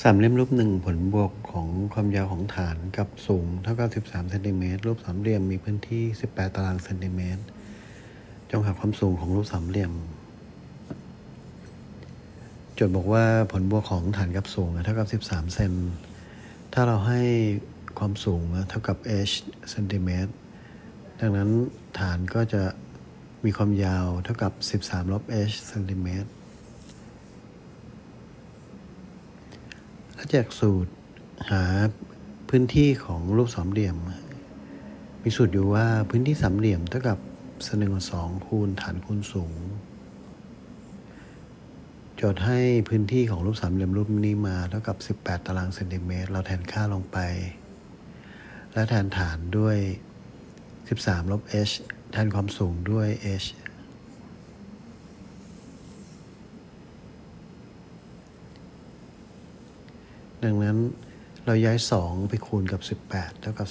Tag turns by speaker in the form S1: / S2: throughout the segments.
S1: สามเหลี่ยมรูปหนึ่งผลบวกของความยาวของฐานกับสูงเท่ากับ13เซนติเมตรรูปสามเหลี่ยมมีพื้นที่ 18 ตารางเซนติเมตร จงหาความสูงของรูปสามเหลี่ยม โจทย์บอกว่าผลบวกของฐานกับสูงเท่ากับ 13 เซน ถ้าเราให้ความสูงเท่ากับ h เซนติเมตร ดังนั้นฐานก็จะมีความยาวเท่ากับ 13ลบ h เซนติเมตร และจากสูตรหาพื้นที่ของรูปสามเหลี่ยม มีสูตรอยู่ว่าพื้นที่สามเหลี่ยมเท่ากับสนึงสองคูณฐานคูณสูง โจทย์ให้พื้นที่ของรูปสามเหลี่ยมรูปนี้มาเท่ากับ 18 ตารางเซนติเมตร เราแทนค่าลงไป และแทนฐานด้วย 13 ลบ h แทนความสูงด้วย h ดังนั้นเราย้าย 2 ไปคูณกับ 18 เท่ากับ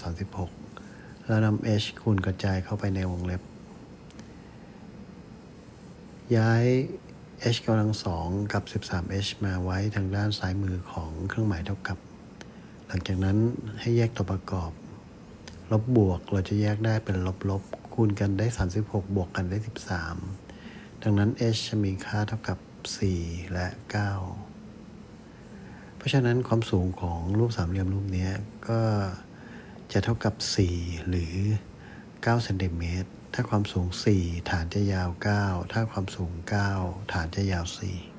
S1: 36 แล้วนำ h คูณกระจายเข้าไปในวงเล็บ ย้าย h กำลังสองกับ 13h มาไว้ทางด้านซ้ายมือของเครื่องหมายเท่ากับ หลังจากนั้นให้แยกตัวประกอบ ลบบวกเราจะแยกได้เป็นลบลบคูณกันได้ 36 บวกกันได้ 13 ดังนั้น h จะมีค่าเท่ากับ 4 และ 9 เพราะฉะนั้นความสูงของรูปสามเหลี่ยมรูปนี้ก็จะเท่ากับ 4 หรือ9เซนติเมตรถ้าความสูง 4 ฐานจะยาว 9 ถ้าความสูง 9 ฐานจะยาว 4